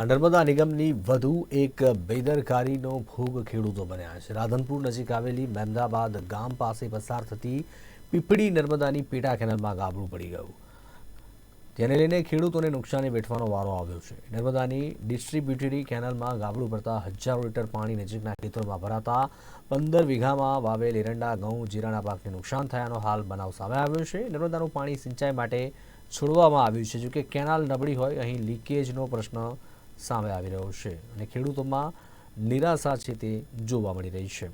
નર્મદા નિગમની વધુ એક બેદરકારીનો ભોગ ખેડૂતો બન્યા છે. રાધનપુર નજીક આવેલી મહેમદાબાદ ગામ પાસે પસાર થતી પીપળી નર્મદાની પેટા કેનાલમાં ગાબડું પડી ગયું. જેને લઈને ખેડૂતોને નુકસાની વેઠવાનો વારો આવ્યો છે. નર્મદાની ડિસ્ટ્રીબ્યુટરી કેનાલમાં ગાબડું પડતા હજારો લીટર પાણી નજીકના ખેતરોમાં ભરાતા પંદર વીઘામાં વાવેલ એરંડા, ઘઉં, જીરાના પાકને નુકસાન થયાનો હાલ બનાવ સામે આવ્યો છે. નર્મદાનું પાણી સિંચાઈ માટે છોડવામાં આવ્યું છે. જોકે કેનાલ નબળી હોય, અહીં લીકેજનો પ્રશ્ન સામે આવી રહ્યો છે અને ખેડૂતોમાં નિરાશા છે તે જોવા મળી રહી છે.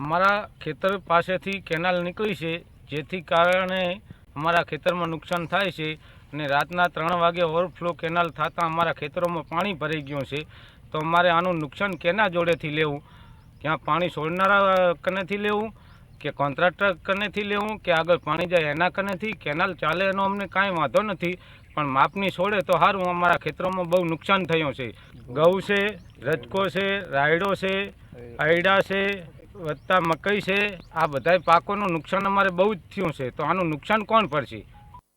અમારા ખેતર પાસેથી કેનાલ નીકળી છે, જેથી કારણે અમારા ખેતરમાં નુકસાન થાય છે અને રાતના ત્રણ વાગે ઓવરફ્લો કેનાલ થતાં અમારા ખેતરોમાં પાણી ભરાઈ ગયું છે. તો અમારે આનું નુકસાન કેના જોડેથી લેવું? ક્યાં પાણી છોડનારા કનેથી લેવું? કે કોન્ટ્રાક્ટર કનેથી લેવું? કે આગળ પાણી જાય એના કનેથી કેનાલ ચાલે એનો અમને કાંઈ વાંધો નથી. પણ માપની છોડે તો સારું અમારા ખેતરોમાં બહુ નુકસાન થયું છે. ઘઉં છે, રજકો છે, રાયડો છે, આયડા છે, વત્તા મકઈ છે. આ બધાય પાકોનું નુકસાન અમારે બહુ જ થયું છે. તો આનું નુકસાન કોણ પડશે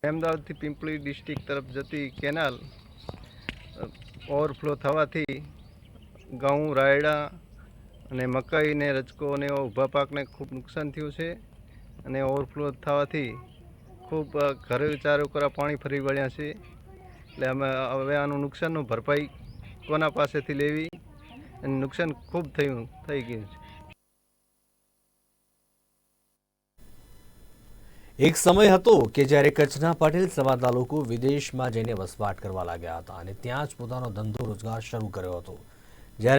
અમદાવાદથી પિંપળી ડિસ્ટ્રિક્ટ તરફ જતી કેનાલ ઓવરફ્લો થવાથી ઘઉં રાયડા અને મકાઈ ને અને ઊભા પાકને ખૂબ નુકસાન થયું છે. અને ઓવરફ્લો થવાથી ખૂબ ઘરે ચારો કરા પાણી ફરી વળ્યા છે. એટલે અમે, હવે આનું નુકસાનનું ભરપાઈ કોના પાસેથી લેવી? અને નુકસાન ખૂબ થયું, થઈ ગયું છે. એક સમય હતો કે જ્યારે કચ્છના પટેલ સમાજના લોકો વિદેશમાં જઈને વસવાટ કરવા લાગ્યા હતા અને ત્યાં જ પોતાનો ધંધો રોજગાર શરૂ કર્યો હતો.